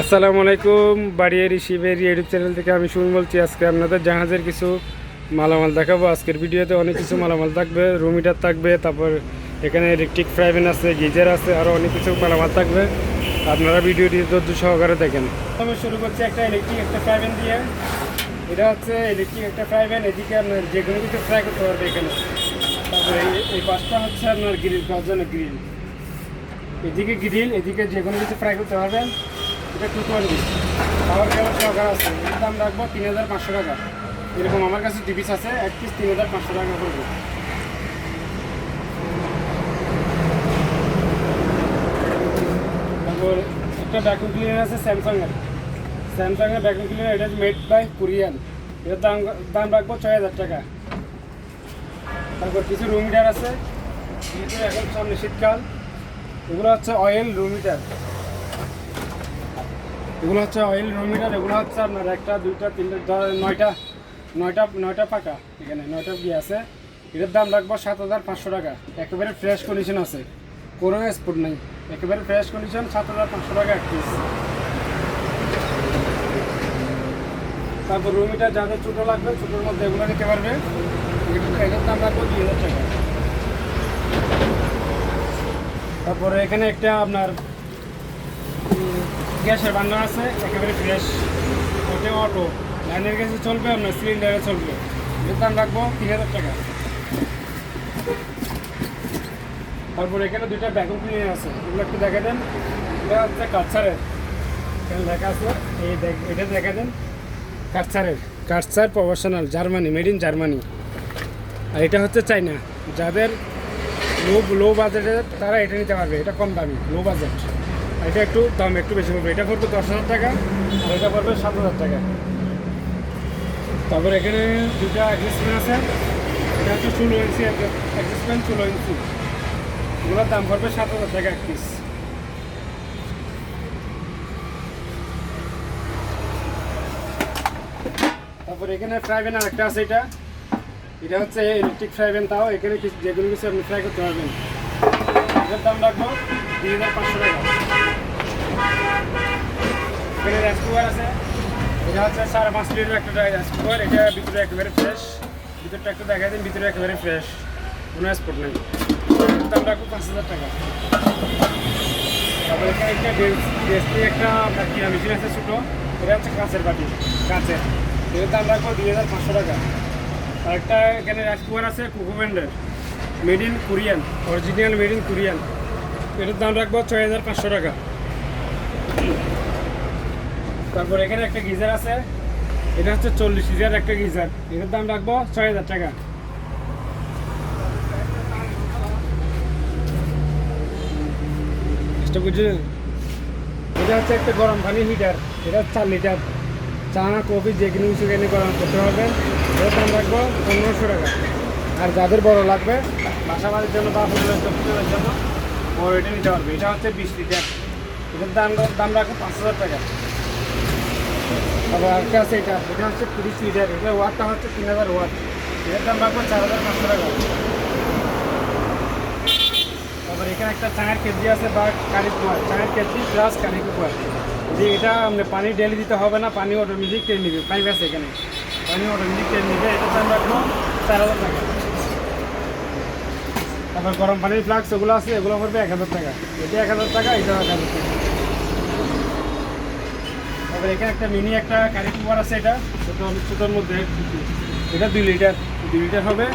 আসসালামু আলাইকুম, বাড়িয়া রিসিভের ইউটিউব চ্যানেল থেকে আমি সুমন বলছি। আজকে আপনাদের জাহাজের কিছু মালামাল দেখাবো। আজকের ভিডিওতে অনেক কিছু মালামাল থাকবে রুম হিটার থাকবে, তারপর এখানে ইলেকট্রিক ফ্রাইভেন আছে, গিজার আছে আরও অনেক কিছু মালামাল থাকবে। আপনারা ভিডিওটি ধৈর্য সহকারে দেখেন। আমি শুরু করছি একটা ইলেকট্রিক একটা ফ্রাইভেন দিয়ে। এটা হচ্ছে ইলেকট্রিক একটা ফ্রাইভেন এদিকে আপনার যে কোনো কিছু ফ্রাই করতে পারবে এখানে। তারপরে এই- পাশটা হচ্ছে আপনার গ্রিল করার গ্রিল এদিকে গ্রিল এদিকে যে কোনো কিছু ফ্রাই করতে পারবেন। এটা টু টোয়েন্টি আছে দাম রাখব তিন হাজার পাঁচশো টাকা। আমার কাছে আছে, এক পিস তিন হাজার পাঁচশো টাকা তারপর একটা ক্লিনার আছে স্যামসাংয়ের স্যামসাংয়ের ক্লিনার এটা মেড দাম দাম রাখব ছয় হাজার টাকা। তারপর কিছু রুম আছে। এখন সামনে শীতকাল এগুলো হচ্ছে অয়েল রুম এগুলো হচ্ছে অয়েল রুম হিটার এগুলো হচ্ছে আপনার একটা, দুইটা, তিনটা নয়টা নয়টা নয়টা পাকা এখানে, নয়টা দিয়ে আছে? এটার দাম রাখব সাত হাজার পাঁচশো টাকা। একেবারে ফ্রেশ কন্ডিশন আছে। কোনো স্পোর্ট নেই। একেবারে ফ্রেশ কন্ডিশন সাত হাজার পাঁচশো টাকা এক পিস তারপর রুম হিটার যাদের ছোটো লাগবে, ছোটোর মধ্যে এগুলো নিতে পারবে। এটার- দাম রাখব দুই হাজার টাকা। তারপরে এখানে একটা আপনার গ্যাসের বান্ডার আছে, একেবারে ফ্রেশ ওটা অটো লাইনের গ্যাসে চলবে, আপনার সিলিন্ডারে চলবে। দাম রাখব তিন হাজার টাকা। তারপর এখানে দুইটা ব্যাকআপ ক্লিনার আছে। এগুলো একটু দেখা দেন। এটা হচ্ছে কাটসারের এখানে লেখা আছে, এই দেখ, এটা দেখা দেন। কাটসারের কাটসার professional Germany made in Germany আর এটা হচ্ছে চাইনা যাদের লো লো বাজেটের তারা এটা নিতে পারবে। এটা কম দামি লো বাজেট এটা একটু দাম একটু বেশি পড়বে। এটা পড়বে দশ হাজার টাকা, আর এটা পড়বে সাত হাজার টাকা। তারপর এখানে দুটা অ্যাডজাস্টমেন্ট আছে। এটা হচ্ছে ষোলো ইঞ্চি অ্যাডজাস্টমেন্ট ষোলো ইঞ্চি এগুলোর দাম পড়বে সাত হাজার টাকা এক পিস তারপর এখানে ফ্রাইভেন আর একটা আছে এটা। এটা হচ্ছে ইলেকট্রিক ফ্রাইভেন তাও এখানে যেগুলো কিছু আপনি ফ্রাই করতে পারবেন। এটার দাম রাখব দুই হাজার পাঁচশো টাকা। এখানে রাইস আছে, এটা হচ্ছে সাড়ে পাঁচ লিটার একটা রাইস এটা ভিতরে একেবারে ফ্রেশ ভিতরটা একটু দেখা দিন, ভিতরে একেবারে ফ্রেশ কোনো স্পট নেই। দাম রাখব পাঁচ হাজার টাকা। তারপরে এখানে একটা ডেস্টি একটা কিনা মেশিন আছে ছোটো, এটা হচ্ছে কাঁচের বাটি, কাঁচের। এটার দাম রাখব দুই হাজার পাঁচশো টাকা। আরেকটা এখানে রাইস কুকার আছে কুকুমেন্ডের made in Korean original made in Korean এটার দাম রাখব ছয় হাজার পাঁচশো টাকা। তারপর এখানে একটা গিজার আছে। এটা হচ্ছে চল্লিশ লিটার একটা গিজার। এটার দাম রাখব ছয় হাজার টাকা। এটা হচ্ছে একটা গরম পানি হিটার এটা চার লিটার। চা, কফি, যে কোনো এখানে গরম করতে পারবেন এর দাম রাখব পনেরোশো টাকা। আর যাদের বড় লাগবে বাসা জন্য বা হোটেলের জন্য বড় এটা নিতে পারবে। এটা হচ্ছে বিশ লিটার। এটার দাম দাম রাখব পাঁচ হাজার টাকা। তারপর আরেকটা আছে এটা। এটা হচ্ছে তিরিশ লিটার। এটা ওয়াটটা হচ্ছে তিন হাজার ওয়াট। এটার দাম রাখব চার হাজার পাঁচশো টাকা। তারপর এখানে একটা চায়ের কেজি আছে বা কারি কুয়ার। চায়ের কেজি প্লাস কারি কুয়ার। যে এটা আপনি পানি ডেলি দিতে হবে না, পানি অটোমেটিক টেনে নেবে। পাইপ আছে এখানে। পানি অটোমেটিক টেনে নেবে। এটার দাম রাখব চার হাজার টাকা। তারপর গরম পানির ফ্লাক্স ওগুলো আছে, এগুলো পড়বে এক হাজার টাকা। এটা এক হাজার টাকা, এটা এক হাজার টাকা। তারপর এখানে একটা মিনি একটা কারি কুয়ার আছে এটা, ছোটো, ছোটোর মধ্যে। এটা দুই লিটার দুই লিটার হবে।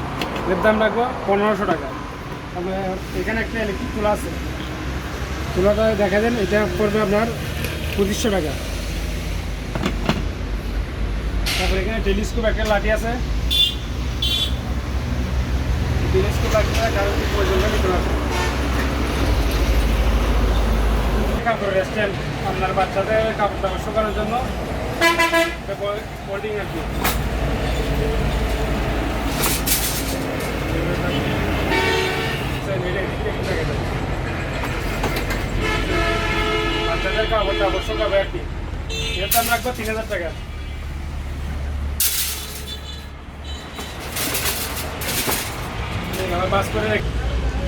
এর দাম রাখব পনেরোশো টাকা। তারপরে এখানে একটা ইলেকট্রিক চুলা আছে। চুলাটা দেখা দেন, এটা পড়বে আপনার পঁচিশশো টাকা। তারপরে এখানে টেলিস্কোপ একটা লাঠি আছে। টেলিস্কোপ লাঠি কারণ কি প্রয়োজন কাপড় রেস্টেন্ট আপনার বাচ্চাদের কাপড় টাপড় শুকানোর জন্য। হোল্ডিং আর কি। বাচ্চাদের কাপড় টাপড় শুকাবে আর কি। এর দাম রাখব তিন হাজার টাকা।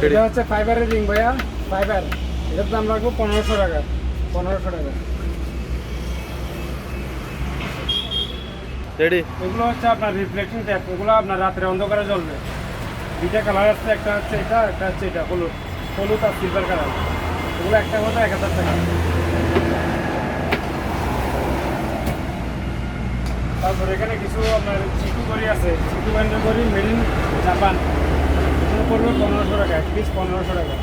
এটা হচ্ছে ফাইবারের রিং ভাইয়া। ফাইবার এটার দাম রাখব পনেরোশো টাকা। পনেরোশো টাকা। রেডি এগুলো হচ্ছে আপনার রিফ্লেকশন ট্যাপ এগুলো আপনার রাত্রে অন্ধকারে জ্বলবে। দুইটা কালার আছে একটা হচ্ছে এটা একটা হচ্ছে এটা হলুদ। হলুদ আর সিলভার কালার এগুলো একটা কথা এক হাজার টাকা। তারপর এখানে কিছু আপনার চিকু করি আছে চিকু ব্যান্ডের করি মেড জাপান পড়বে পনেরোশো টাকা এক পিস পনেরোশো টাকা।